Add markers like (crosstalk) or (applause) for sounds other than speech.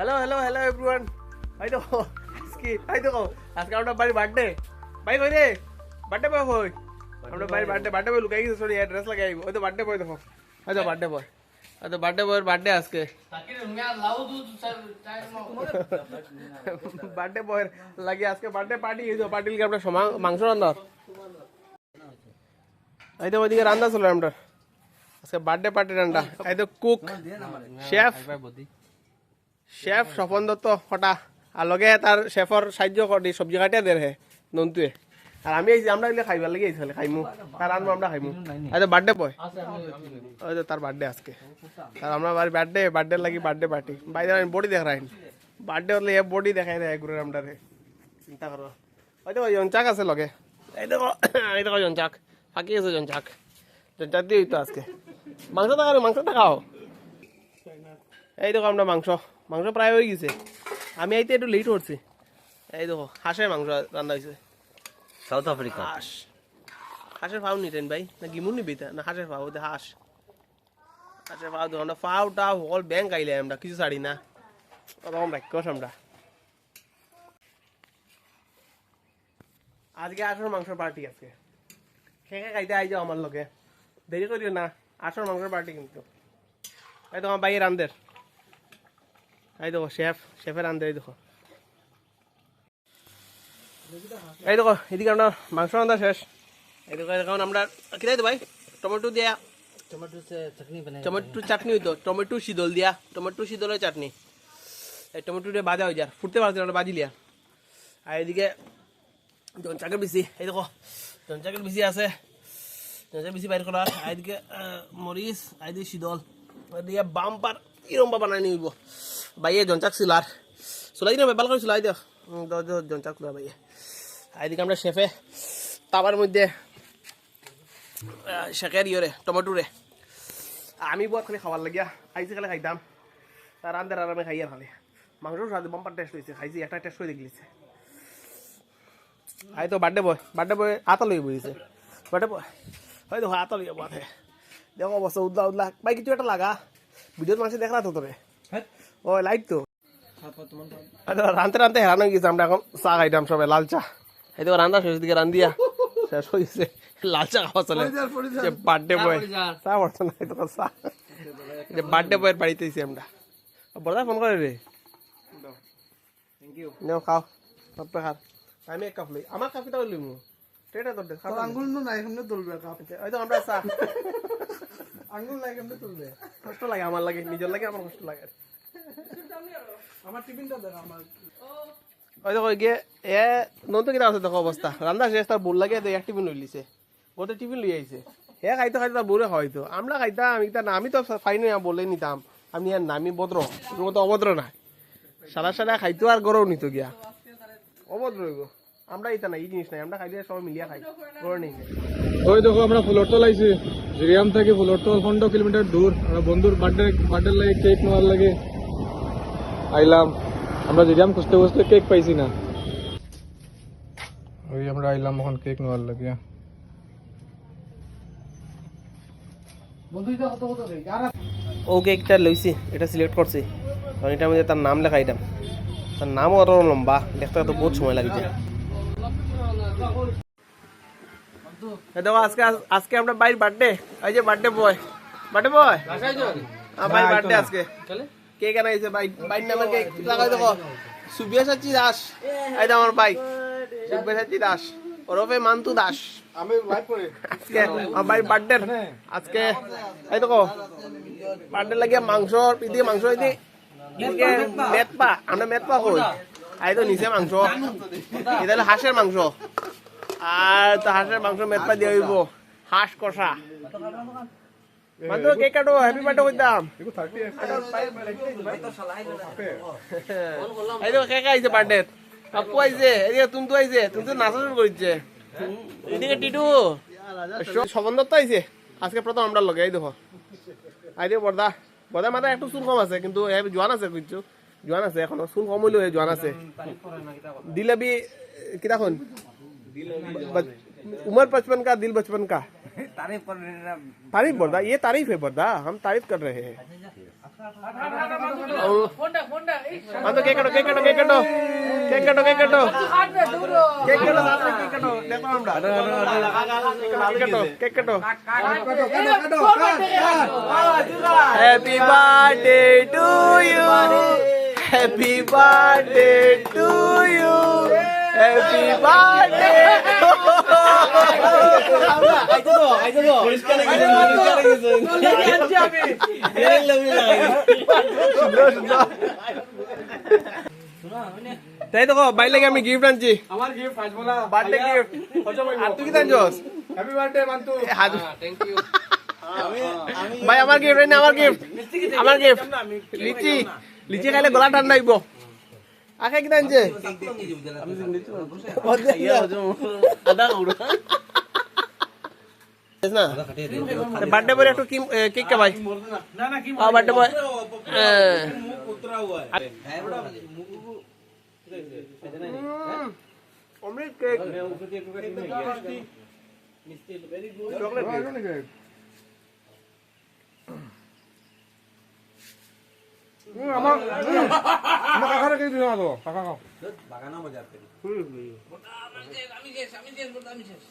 Hello hello hello everyone ভাই তো আজকে ভাই তো আজকে আমরা বাড়ি বার্থডে ভাই কই রে বার্থডে বয় কই আমরা বাড়ি বার্থডে বার্থডে বয় লুকাই গেছে সরি অ্যাড্রেস লাগাই ওই তো বার্থডে বয় দেখো ওই তো বার্থডে বয় ওই তো বার্থডে বয়ের বার্থডে আজকে বার্থডে বয়ের লাগে আজকে বার্থডে পার্টি হইতো পার্টি লিগে আমরা মাংস রান্নার এই তো ওইদিকে রান্না চলে আমরা আজকে বার্থডে পার্টি রান্না এই তো cook chef chef Swapan Dutta হঠা আর লগে তার শেফর সাহায্য করি সবজি কাটিয়া দে হে নন্তুয়ে আর আমি আইছি আমরা এগুলো খাইবার লাগি আইছি খাইমু। তার আনব আমরা খাইমু। আচ্ছা বার্থডে বয় ওই তো তার বার্থডে আজকে। আর আমরা বাড়ি বার্থডে বার্থডে লাগি বার্থডে পার্টি বাইরে আমি বডি দেখ রাইন বার্থডে হলে এ বডি দেখাই দেয় ঘুরে আমরা রে চিন্তা করো ওই তো জনচাক আছে লগে। এই দেখো এই দেখো জনচাক। ফাঁকি আছে জনচাক। জনচাক দিয়ে তো আজকে। মাংস টাকা মাংস টাকাও এই দেখো আমরা মাংস মাংস প্রায় হয়ে গেছে। আমি আইতে একটু লেট করছি এই দেখো হাঁসের মাংস রান্না হয়েছে সাউথ আফ্রিকা হাঁস। হাঁসের ফাউ নিতেন ভাই না গিমুন নিবি তা? না হাঁসের ফাউ হাঁস। হাঁসের ফাউ দেখো আমরা ফাউ টাউ হল ব্যাংক আইলে আমরা কিছু ছাড়ি না। ওরকম রাখি আমরা আজকে আসর মাংসের পার্টি আছে। খেয়ে খাইতে আই যাও আমার লগে। দেরি করিও না আসর মাংসের পার্টি কিন্তু। এই আমার বাইরে রান্ধের এই দেখো শেফ শেফের আন্দে এই দেখো। এই দেখো এদিকে আমরা মাংস রান্না শেষ। এই দেখো এখন আমরা কিনে ভাই? টমেটো দিয়া। টমেটো চাটনি বানাই টমেটো চাটনি হইতো টমেটো শীতল দিয়া। টমেটো শীতলের চাটনি। এই টমেটোটা বাজা হয়ে যায় ফুটতে পারছে না বাজি লিয়া। আর এদিকে জনচাকের বিচি এই দেখো জনচাকের বিচি আছে। জনচাকের বিচি বাইর করা আর এদিকে মরিচ আর এদিকে শীতল দিয়ে বাম্পার কিরম বানাই নিব? বাইয়ে জনচাক সিলার চলাই দিন বেপাল করে চলাই দিও জনচাক চুলা বাইয়ে এদিকে আমরা শেফে। তাবার মধ্যে শেখের ইয়ে টমেটো আমি বহুত খালি খাবার লাগিয়া। খাইছি খালি খাইতাম তার আন্দার আর আমি খাইয়া খালি মাংস স্বাদ বাম্পার টেস্ট হয়েছে খাইছি একটা টেস্ট করে দেখলিছে আই তো বার্থডে বয় বার্থডে বয় আতা লই বইছে বার্থডে বয় হয় দেখো আতা লইয়া বাদ দেখো অবস্থা উদলা উদলা ভাই কিছু একটা লাগা। ভিডিওত মানুষ দেখা তো তোরে ও লাইট তো। রানতে রানতে হেরান গেছে আমরা এখন চা খাইতাম সবাই লাল চা। এই তো রান্না শেষ দিকে রান্দিয়া শেষ হয়েছে লাল চা খাওয়া চলে। বার্থডে বয় চা বর্তমান নাই তো চা। যে বার্থডে বয়ের বাড়িতে আমরা। বড়দা ফোন করে রে। নাও খাও। সব খার। আমি এক কাপ লই। আমার কাপিটা লই মু টেটা খাও আঙ্গুল তো নাই কেমনে তুলবে কাপ ওই তো আমরা চা। আঙ্গুল নাই তুলবে। কষ্ট লাগে আমার লাগে নিজের লাগে আমার কষ্ট লাগে। আমার টিফিনটা দেখ আমার। ওই দেখো গিয়ে এ নতুন কিনা আছে দেখো অবস্থা। রান্না শেষ তার বোর লাগে এক টিফিন লই লিছে। ওতে টিফিন লই আইছে হে খাইতে খাইতে তার বোরে হয়তো আমরা খাইতাম আমি তা আমি তো ফাইন বলে নিতাম। আমি আর নামি ভদ্র তোর মতো অভদ্র না সারা সারা খাইতো আর গরম নিত গিয়া। অভদ্র হইব। আমরা ইতা না এই জিনিস নাই আমরা খাইলে সবাই মিলিয়া খাই। গরম ওই দেখো আমরা ফুলরতল আইছি। জিরিয়াম থেকে ফুলরতল পনেরো কিলোমিটার দূর। আমরা বন্ধুর বার্থডে বার্থডে লাগে কেক নেওয়ার লাগে। আইলাম। আমরা জিরিয়াম খুঁজতে খুঁজতে কেক পাইছি না। ওই আমরা আইলাম এখন কেক নেওয়ার লাগে। বন্ধু এটা কত কত দেখ আর ও কেকটা লইছি এটা সিলেক্ট করছি। কারণ এটার মধ্যে তার নাম লেখা এটা তার নামও আরও লম্বা দেখতে তো বহুত সময় লাগছে। দেখো আজকে আজকে আমরা বাইর বার্থডে এই যে বার্থডে বয় বার্থডে বয় ভাই বার্থডে আজকে। কেক আনাইছে ভাই ভাই নামের কেক লাগাই দেখো? সুবিয়াসাচি দাস। এই তো আমার ভাই। সুবিয়াসাচি দাস। ওরফে মান্তু দাস। আমি আজকে আমার ভাই বার্থডে আজকে এই দেখো বার্থডে লাগিয়ে মাংস এদিকে মাংস এদিকে এদিকে মেতপা। আমরা মেতপা কই? আই তো নিচে মাংস। এটা হলো হাঁসের মাংস। আর তো হাঁসের মাংস মেতপা দিয়ে হইব। হাঁস কষা। মাত্র কেক কাটো হ্যাপি বার্থডে কইতাম এগো 30 এই তো কেক আইছে বার্থডে। পাপ্পু আইছে এদিকে তুন্তু আইছে তুন্তু নাচা শুরু করেছে এদিকে টিটু। সবন দত্ত আইছে। আজকে প্রথম আমরা লগে, এই দেখো। আই দিয়ে বর্দা বর্দা মাথা একটু চুল কম আছে, কিন্তু জোয়ান আছে কিছু। জোয়ান আছে, এখনও চুল কম হইলেও জোয়ান আছে। দিলে বি কিতাখন उम्र बचपन का दिल बचपन का। (laughs) तारीफ़ तारीफ़ बर्दा ये तारीफ़ है बर्दा हम तारीफ़ कर रहे हैं। तो happy birthday to you happy birthday to you happy birthday আইতো তো আইতো তো পরিষ্কার করে পরিষ্কার করে আছি আমি এই লাগি না তাই তো বাই লাগে আমি গিফট আনছি আমার গিফট হাজমলা বার্থডে গিফট আর তুই কি আনছস আমার গিফট আমার গিফট আমার গিফট লিচি লিচি খাইলে গলা ঠান্ডা হইব। আখে কি আনছে না। বার্থডে বয় একটু কেক কা ভাই না না। কি বার্থডে বয় অমৃত কেক। চকলেট আমার আমার কাকারে কে দিও না তো কাকা খাও। আমি শেষ আমি শেষ আমি শেষ